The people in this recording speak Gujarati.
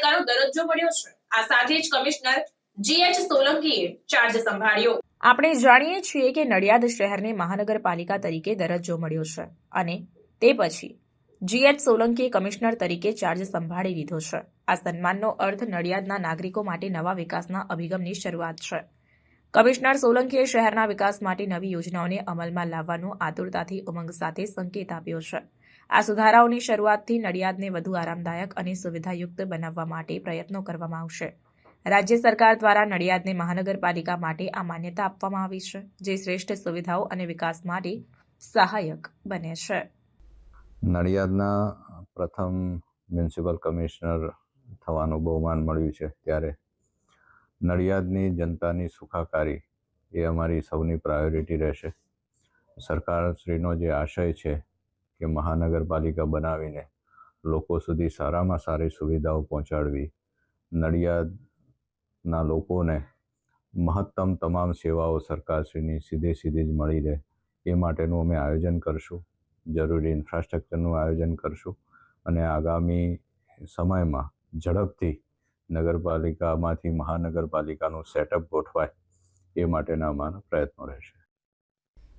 દરજ્જો મળ્યો છે. આ સાથે જ કમિશનર જીએચ સોલંકીએ ચાર્જ સંભાળ્યો. આપણે જાણીએ છીએ કે નડિયાદ શહેરને મહાનગરપાલિકા તરીકે દરજ્જો મળ્યો છે અને તે પછી જીએચ સોલંકીએ કમિશનર તરીકે ચાર્જ સંભાળી લીધો છે. આ સન્માનનો અર્થ નડિયાદના નાગરિકો માટે નવા વિકાસના અભિગમની શરૂઆત છે. કમિશનર સોલંકીએ શહેરના વિકાસ માટે નવી યોજનાઓને અમલમાં લાવવાનો આતુરતાથી ઉમંગ સાથે સંકેત આપ્યો છે. આ સુધારાઓની શરૂઆતથી નડિયાદને વધુ આરામદાયક અને સુવિધાયુક્ત બનાવવા માટે પ્રયત્નો કરવામાં આવશે. રાજ્ય સરકાર દ્વારા નડિયાદને મહાનગરપાલિકા માટે આ માન્યતા આપવામાં આવી છે, જે શ્રેષ્ઠ સુવિધાઓ અને વિકાસ માટે સહાયક બને છે. નડિયાદના પ્રથમ મ્યુનિસિપલ કમિશનર થવાનું બહુમાન મળ્યું છે ત્યારે નડિયાદની જનતાની સુખાકારી એ અમારી સૌની પ્રાયોરિટી રહેશે. સરકારશ્રીનો જે આશય છે કે મહાનગરપાલિકા બનાવીને લોકો સુધી સારામાં સારી સુવિધાઓ પહોંચાડવી, નડિયાદના લોકોને મહત્તમ તમામ સેવાઓ સરકારશ્રીની સીધે સીધી જ મળી રહે, એ માટેનું અમે આયોજન કરશું. જરૂરી ઇન્ફ્રાસ્ટ્રક્ચરનું આયોજન કરશું અને આગામી સમયમાં ઝડપથી નગરપાલિકામાંથી મહાનગરપાલિકાનું સેટઅપ ગોઠવાય, એ માટેના અમારા પ્રયત્નો રહેશે.